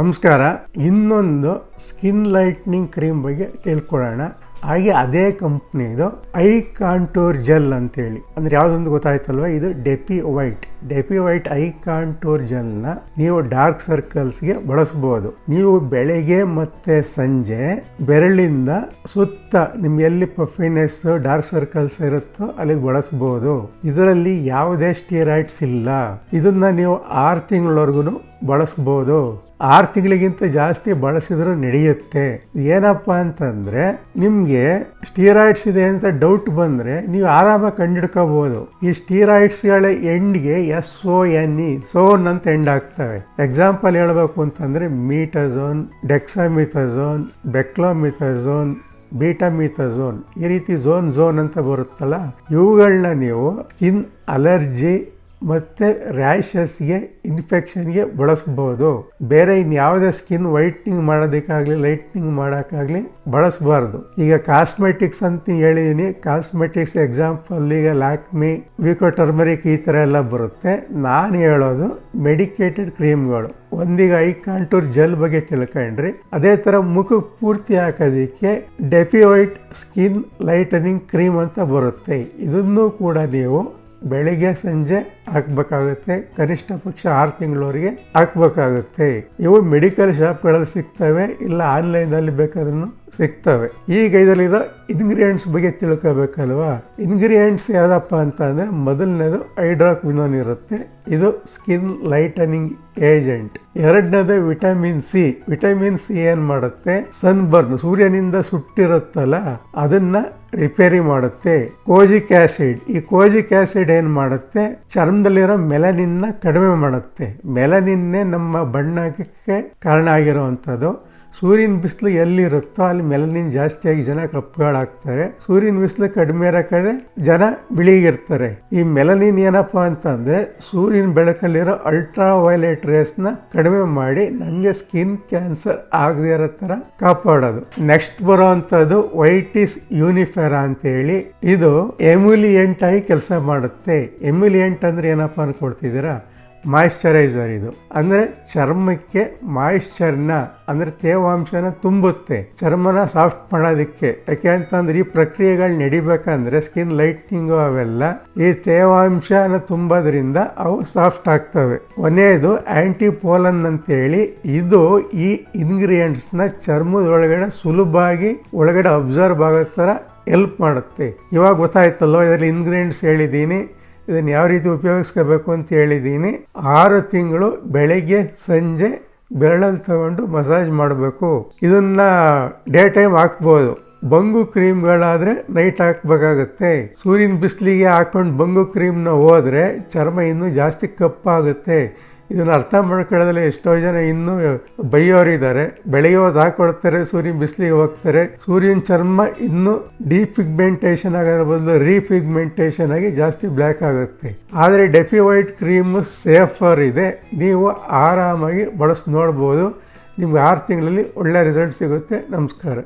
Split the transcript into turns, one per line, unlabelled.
ನಮಸ್ಕಾರ. ಇನ್ನೊಂದು skin lightning cream ಬಗ್ಗೆ ತಿಳ್ಕೊಳ್ಳೋಣ. ಹಾಗೆ ಅದೇ ಕಂಪ್ನಿದು ಐ ಕಾಂಟೂರ್ ಜೆಲ್ ಅಂತೇಳಿ. ಅಂದ್ರೆ ಯಾವ್ದೊಂದು ಗೊತ್ತಾಯ್ತಲ್ವ? ಇದು Depiwhite Depiwhite eye contour ಜೆಲ್ನ ನೀವು ಡಾರ್ಕ್ ಸರ್ಕಲ್ಸ್ಗೆ ಬಳಸಬಹುದು ನೀವು ಬೆಳಗ್ಗೆ ಮತ್ತೆ ಸಂಜೆ ಬೆರಳಿಂದ ಸುತ್ತ ನಿಮ್ ಎಲ್ಲಿ ಪಫಿನೆಸ್ ಡಾರ್ಕ್ ಸರ್ಕಲ್ಸ್ ಇರುತ್ತೋ ಅಲ್ಲಿಗೆ ಬಳಸಬಹುದು ಇದರಲ್ಲಿ ಯಾವುದೇ ಸ್ಟೀರಾಯ್ಡ್ಸ್ ಇಲ್ಲ. ಇದನ್ನ ನೀವು ಆರು ತಿಂಗಳವರೆಗೂ ಬಳಸ್ಬೋದು. ಆರು ತಿಂಗಳಿಗಿಂತ ಜಾಸ್ತಿ ಬಳಸಿದ್ರೂ ನಡೆಯುತ್ತೆ. ಏನಪ್ಪ ಅಂತಂದ್ರೆ, ನಿಮಗೆ ಸ್ಟೀರಾಯ್ಡ್ಸ್ ಇದೆ ಅಂತ ಡೌಟ್ ಬಂದ್ರೆ ನೀವು ಆರಾಮಾಗಿ ಕಂಡಿಡ್ಕೋಬೋದು ಈ ಸ್ಟೀರಾಯ್ಡ್ಸ್ಗಳ ಎಂಡ್ಗೆ S O N E sone ಅಂತ ಎಂಡ್ ಆಗ್ತವೆ. ಎಕ್ಸಾಂಪಲ್ ಹೇಳ್ಬೇಕು ಅಂತಂದ್ರೆ ಮೀಟಝೋನ್ ಡೆಕ್ಸಾಮಿಥಝೋನ್ ಬೆಕ್ಲೋಮಿಥಝೋನ್ ಬೀಟಾಮಿಥಝೋನ್ ಈ ರೀತಿ ಝೋನ್ ಝೋನ್ ಅಂತ ಬರುತ್ತಲ್ಲ ಇವುಗಳನ್ನ ನೀವು ಸ್ಕಿನ್ ಅಲರ್ಜಿ ಮತ್ತು ರ್ಯಾಷಸ್ಗೆ ಇನ್ಫೆಕ್ಷನ್ಗೆ ಬಳಸ್ಬೋದು. ಬೇರೆ ಇನ್ಯಾವುದೇ ಸ್ಕಿನ್ ವೈಟ್ನಿಂಗ್ ಮಾಡೋದಕ್ಕಾಗಲಿ, ಲೈಟ್ನಿಂಗ್ ಮಾಡೋಕ್ಕಾಗಲಿ ಬಳಸಬಾರ್ದು. ಈಗ ಕಾಸ್ಮೆಟಿಕ್ಸ್ ಅಂತ ಹೇಳಿದ್ದೀನಿ ಕಾಸ್ಮೆಟಿಕ್ಸ್ ಎಕ್ಸಾಂಪಲ್ ಈಗ ಲ್ಯಾಕ್ಮಿ ವಿಕೋ ಟರ್ಮರಿಕ್ ಈ ಥರ ಎಲ್ಲ ಬರುತ್ತೆ. ನಾನು ಹೇಳೋದು ಮೆಡಿಕೇಟೆಡ್ ಕ್ರೀಮ್ಗಳು. ಒಂದೀಗ ಐ ಕಾಂಟೂರ್ ಜೆಲ್ ಬಗ್ಗೆ ತಿಳ್ಕೊಂಡ್ರಿ. ಅದೇ ಥರ ಮುಖಕ್ಕೆ ಪೂರ್ತಿ ಹಾಕೋದಕ್ಕೆ ಡೆಪಿವೈಟ್ ಸ್ಕಿನ್ ಲೈಟನಿಂಗ್ ಕ್ರೀಮ್ ಅಂತ ಬರುತ್ತೆ. ಇದನ್ನು ಕೂಡ ನೀವು ಬೆಳಿಗ್ಗೆ ಸಂಜೆ ಹಾಕ್ಬೇಕಾಗುತ್ತೆ. ಕನಿಷ್ಠ ಪಕ್ಷ ಆರು ತಿಂಗಳವರೆಗೆ ಹಾಕ್ಬೇಕಾಗುತ್ತೆ. ಇವು ಮೆಡಿಕಲ್ ಶಾಪ್ಗಳಲ್ಲಿ ಸಿಗ್ತವೆ, ಇಲ್ಲ ಆನ್ಲೈನಲ್ಲಿ ಬೇಕಾದ್ರೂ ಸಿಗ್ತವೆ. ಈಗ ಇದರಲ್ಲಿರೋ ಇನ್ಗ್ರೀಡಿಯಂಟ್ಸ್ ಬಗ್ಗೆ ತಿಳ್ಕೋಬೇಕಲ್ವಾ? ಇಂಗ್ರೀಡಿಯೆಂಟ್ಸ್ ಯಾವುದಪ್ಪ ಅಂತ ಅಂದರೆ ಮೊದಲನೇದು ಹೈಡ್ರಾಕ್ವಿನೋನ್ ಇರುತ್ತೆ. ಇದು ಸ್ಕಿನ್ ಲೈಟನಿಂಗ್ ಏಜೆಂಟ್ ಎರಡನೇದು ವಿಟಮಿನ್ ಸಿ ವಿಟಮಿನ್ ಸಿ ಏನು ಮಾಡುತ್ತೆ? ಸನ್ಬರ್ನ್ ಸೂರ್ಯನಿಂದ ಸುಟ್ಟಿರುತ್ತಲ್ಲ, ಅದನ್ನ ರಿಪೇರಿ ಮಾಡುತ್ತೆ. ಕೋಜಿಕ್ ಆಸಿಡ್ ಈ ಕೋಜಿಕ್ ಆಸಿಡ್ ಏನು ಮಾಡುತ್ತೆ? ಚರ್ಮದಲ್ಲಿರೋ ಮೆಲನಿನ್ನ ಕಡಿಮೆ ಮಾಡುತ್ತೆ. ಮೆಲನಿನ್ನೇ ನಮ್ಮ ಬಣ್ಣಕ್ಕೆ ಕಾರಣ ಆಗಿರುವಂಥದ್ದು. ಸೂರ್ಯನ ಬಿಸಿಲು ಎಲ್ಲಿರುತ್ತೋ ಅಲ್ಲಿ ಮೆಲನಿನ್ ಜಾಸ್ತಿಯಾಗಿ ಜನ ಕಪ್ಪುಗಳಾಗ್ತಾರೆ. ಸೂರ್ಯನ ಬಿಸಿಲು ಕಡಿಮೆ ಇರೋ ಕಡೆ ಜನ ಬಿಳಿಗಿರ್ತಾರೆ. ಈ ಮೆಲನಿನ್ ಏನಪ್ಪ ಅಂತಂದರೆ ಸೂರ್ಯನ ಬೆಳಕಲ್ಲಿರೋ ಅಲ್ಟ್ರಾ ವೈಲೆಟ್ ರೇಸ್ನ ಕಡಿಮೆ ಮಾಡಿ ನಮಗೆ ಸ್ಕಿನ್ ಕ್ಯಾನ್ಸರ್ ಆಗದೇ ಇರೋ ಥರ ಕಾಪಾಡೋದು. ನೆಕ್ಸ್ಟ್ ಬರೋವಂಥದ್ದು ವೈಟಿಸ್ ಯೂನಿಫೆರ ಅಂತ ಹೇಳಿ. ಇದು ಎಮ್ಯುಲಿಯೆಂಟ್ ಆಗಿ ಕೆಲಸ ಮಾಡುತ್ತೆ. ಎಮ್ಯುಲಿಯೆಂಟ್ ಅಂದ್ರೆ ಏನಪ್ಪ ಅನ್ಕೊಡ್ತಿದ್ದೀರಾ ಮಾಯಿಶ್ಚರೈಸರ್ ಇದು. ಅಂದರೆ ಚರ್ಮಕ್ಕೆ ಮಾಯಿಶ್ಚರ್ನ ಅಂದರೆ ತೇವಾಂಶನ ತುಂಬುತ್ತೆ. ಚರ್ಮನ ಸಾಫ್ಟ್ ಮಾಡೋದಕ್ಕೆ. ಯಾಕೆ ಅಂತಂದ್ರೆ ಈ ಪ್ರಕ್ರಿಯೆಗಳು ನಡಿಬೇಕಂದ್ರೆ ಸ್ಕಿನ್ ಲೈಟ್ನಿಂಗು ಅವೆಲ್ಲ, ಈ ತೇವಾಂಶನ ತುಂಬೋದ್ರಿಂದ ಅವು ಸಾಫ್ಟ್ ಆಗ್ತವೆ. ಕೊನೆಯದು ಆಂಟಿ ಪೋಲನ್ ಅಂತೇಳಿ, ಇದು ಈ ಇಂಗ್ರೀಡಿಯೆಂಟ್ಸ್ನ ಚರ್ಮದ ಒಳಗಡೆ ಸುಲಭವಾಗಿ ಒಳಗಡೆ ಅಬ್ಸರ್ವ್ ಆಗೋ ಥರ ಹೆಲ್ಪ್ ಮಾಡುತ್ತೆ. ಇವಾಗ ಗೊತ್ತಾಯ್ತಲ್ಲೋ ಇದರಲ್ಲಿ ಇಂಗ್ರೀಡಿಯೆಂಟ್ಸ್ ಹೇಳಿದ್ದೀನಿ. ಇದನ್ನು ಯಾವ ರೀತಿ ಉಪಯೋಗಿಸ್ಕೋಬೇಕು ಅಂತ ಹೇಳಿದ್ದೀನಿ. ಆರು ತಿಂಗಳು ಬೆಳಗ್ಗೆ, ಸಂಜೆ ಬೆರಳಲ್ಲಿ ತಗೊಂಡು ಮಸಾಜ್ ಮಾಡಬೇಕು. ಇದನ್ನ ಡೇ ಟೈಮ್ ಹಾಕ್ಬೋದು. ಬಂಗು ಕ್ರೀಮ್ಗಳಾದರೆ ನೈಟ್ ಹಾಕ್ಬೇಕಾಗತ್ತೆ. ಸೂರ್ಯನ ಬಿಸಿಲಿಗೆ ಹಾಕ್ಕೊಂಡು ಬಂಗು ಕ್ರೀಮ್ನ ಹೋದರೆ ಚರ್ಮ ಇನ್ನೂ ಜಾಸ್ತಿ ಕಪ್ಪಾಗುತ್ತೆ. ಇದನ್ನು ಅರ್ಥ ಮಾಡ್ಕೊಳ್ಳೋದ್ರಲ್ಲಿ ಎಷ್ಟೋ ಜನ ಇನ್ನೂ ಬೈಯೋರಿದ್ದಾರೆ. ಬೆಳೆಯೋದು ಹಾಕೊಳ್ತಾರೆ ಸೂರ್ಯನ ಬಿಸಿಲಿಗೆ ಹೋಗ್ತಾರೆ. ಸೂರ್ಯನ ಚರ್ಮ ಇನ್ನೂ ಡಿಫಿಗ್ಮೆಂಟೇಷನ್ ಆಗೋದ್ರ ಬದಲು ರೀಫಿಗ್ಮೆಂಟೇಷನ್ ಆಗಿ ಜಾಸ್ತಿ ಬ್ಲ್ಯಾಕ್ ಆಗುತ್ತೆ. ಆದರೆ ಡೆಫಿ ವೈಟ್ ಕ್ರೀಮ್ ಸೇಫರ್ ಇದೆ. ನೀವು ಆರಾಮಾಗಿ ಬಳಸಿ ನೋಡ್ಬೋದು. ನಿಮ್ಗೆ ಆರು ತಿಂಗಳಲ್ಲಿ ಒಳ್ಳೆ ರಿಸಲ್ಟ್ ಸಿಗುತ್ತೆ. ನಮಸ್ಕಾರ.